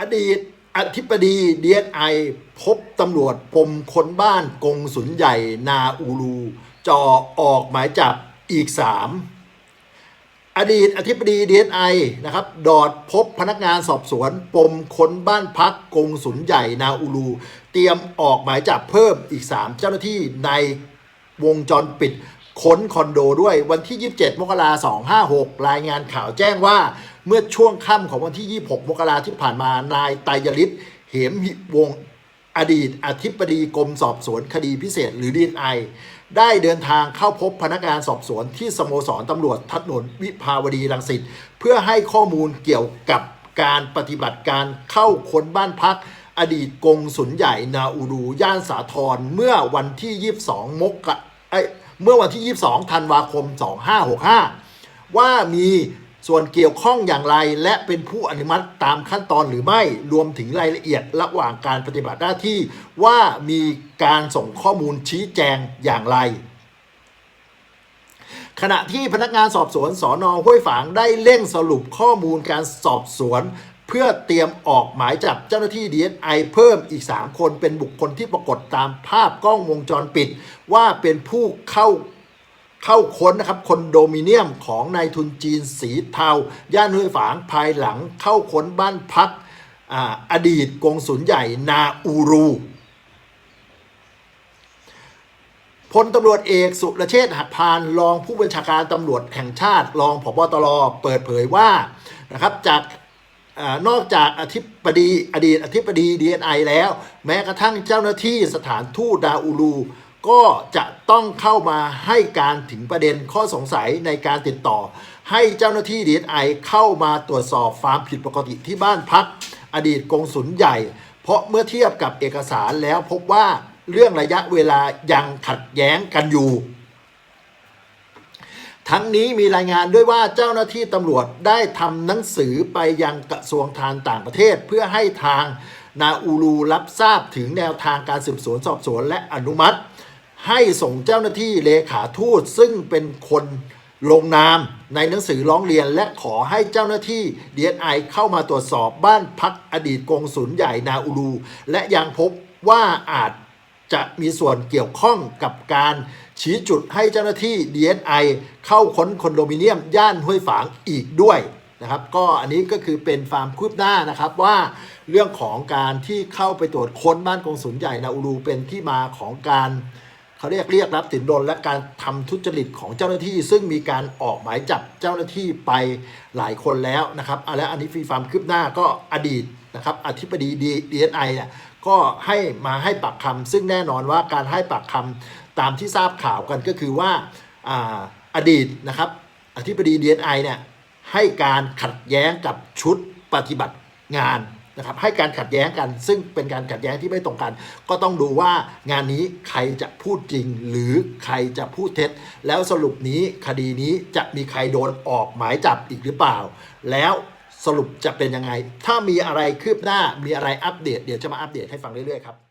อดีตอธิบดีดีเอไอพบตำรวจปมคนบ้านกงสุนใหญ่นาอูรู จอออกหมายจับอีก 3 อดีตอธิบดีดีเอไอนะครับ ดอดพบพนักงานสอบสวน ปมคนบ้านพักกงสุนใหญ่นาอูรู เตรียมออกหมายจับเพิ่มอีก 3 เจ้าหน้าที่ในวงจรปิด ค้นคอนโดด้วยวันที่ 27 มกราคม256 รายงานข่าวแจ้งว่าเมื่อช่วงค่ำของวันที่ 26 มกราที่ผ่านมานายไตรยฤทธิ์เหมหิวงอดีตอธิบดีกรมสอบสวนคดีพิเศษหรือดีไอได้เดินทางเข้าพบพนักงานสอบสวนที่สโมสรตำรวจถนนวิภาวดีรังสิตเพื่อให้ข้อมูลเกี่ยวกับการปฏิบัติการเข้าค้นบ้านพัก อดีตกงสุนใหญ่นาอูรูย่านสาทรเมื่อวันที่ 22 มกรา เมื่อวันที่ 22 ธันวาคม 2565 ว่ามีส่วนเกี่ยวข้องอย่างไรและเป็นผู้อนุมัติตามขั้นตอนหรือไม่รวมถึงรายละเอียดระหว่างการปฏิบัติหน้าที่ว่ามีการส่งข้อมูลชี้แจงอย่างไร ขณะที่พนักงานสอบสวนสอนอห้วยฝางได้เร่งสรุปข้อมูลการสอบสวน เพื่อเตรียมออกหมายจับเจ้าหน้าที่ DSI เพิ่มอีก 3 คนเป็นบุคคลที่ปรากฏตามภาพกล้องวงจรปิด ว่าเป็นผู้เข้าเข้าค้นนะครับคอนโดมิเนียมของนายทุนจีนสีเทา ย่านห้วยฝางภายหลังเข้าค้นบ้านพักออดีตกงสุลใหญ่นาอูรูพลตำรวจเอกสุรเชษฐ์หักพานรองผู้บัญชาการตำรวจแห่งชาติรองผบตรเปิดเผยว่านะครับจาก นอกจากอธิบดีอดีตอธิบดี DNI แล้ว แม้กระทั่งเจ้าหน้าที่สถานทูตดาอูรูก็จะต้องเข้ามาให้การถึงประเด็นข้อสงสัยในการติดต่อ ให้เจ้าหน้าที่ DNI เข้ามาตรวจสอบความผิดปกติที่บ้านพัก อดีตกงสุลใหญ่ เพราะเมื่อเทียบกับเอกสารแล้วพบว่าเรื่องระยะเวลายังขัดแย้งกันอยู่ ทั้งนี้มีรายงานด้วยว่าเจ้าหน้าที่ตำรวจได้ทำหนังสือไปยังกระทรวงการต่างประเทศ เพื่อให้ทางนาอูรูรับทราบถึงแนวทางการสืบสวนสอบสวนและอนุมัติ ให้ส่งเจ้าหน้าที่เลขาทูตซึ่งเป็นคนลงนามในหนังสือร้องเรียนและขอให้เจ้าหน้าที่ DSI เข้ามาตรวจสอบบ้านพักอดีตกองสุลใหญ่นาอูรู และยังพบว่าอาจ จะมีส่วนเกี่ยวข้องกับการชี้จุดให้เจ้าหน้าที่ DSI เข้าค้นคอนโดมิเนียม ย่านห้วยฝางอีกด้วยนะครับ ก็อันนี้ก็คือเป็นฟาร์มคืบหน้านะครับว่าเรื่องของการที่เข้าไปตรวจค้นบ้านกองสุลใหญ่นาอูรูเป็นที่มาของการเขาเรียกเรียกรับสินบนและการทำทุจริตของเจ้าหน้าที่ ซึ่งมีการออกหมายจับเจ้าหน้าที่ไปหลายคนแล้วนะครับอะและอันนี้ฟีฟาร์มคืบหน้าก็อดีตนะครับอธิบดีดีเอสไอเนี่ย ก็ให้มาให้ปากคำซึ่งแน่นอนว่าการให้ปากคำตามที่ทราบข่าวกันก็คือว่าอาอดีตนะครับอธิบดี DNI เนี่ยให้การขัดแย้งกับชุดปฏิบัติงานนะครับให้การขัดแย้งกัน ซึ่งเป็นการขัดแย้งที่ไม่ตรงกัน ก็ต้องดูว่างานนี้ใครจะพูดจริง หรือใครจะพูดเท็จ แล้วสรุปนี้คดีนี้จะมีใครโดนออกหมายจับอีกหรือเปล่า แล้ว สรุปจะเป็นยังไง ถ้ามีอะไรคืบหน้ามีอะไรอัปเดต เดี๋ยวจะมาอัปเดตให้ฟังเรื่อยๆครับ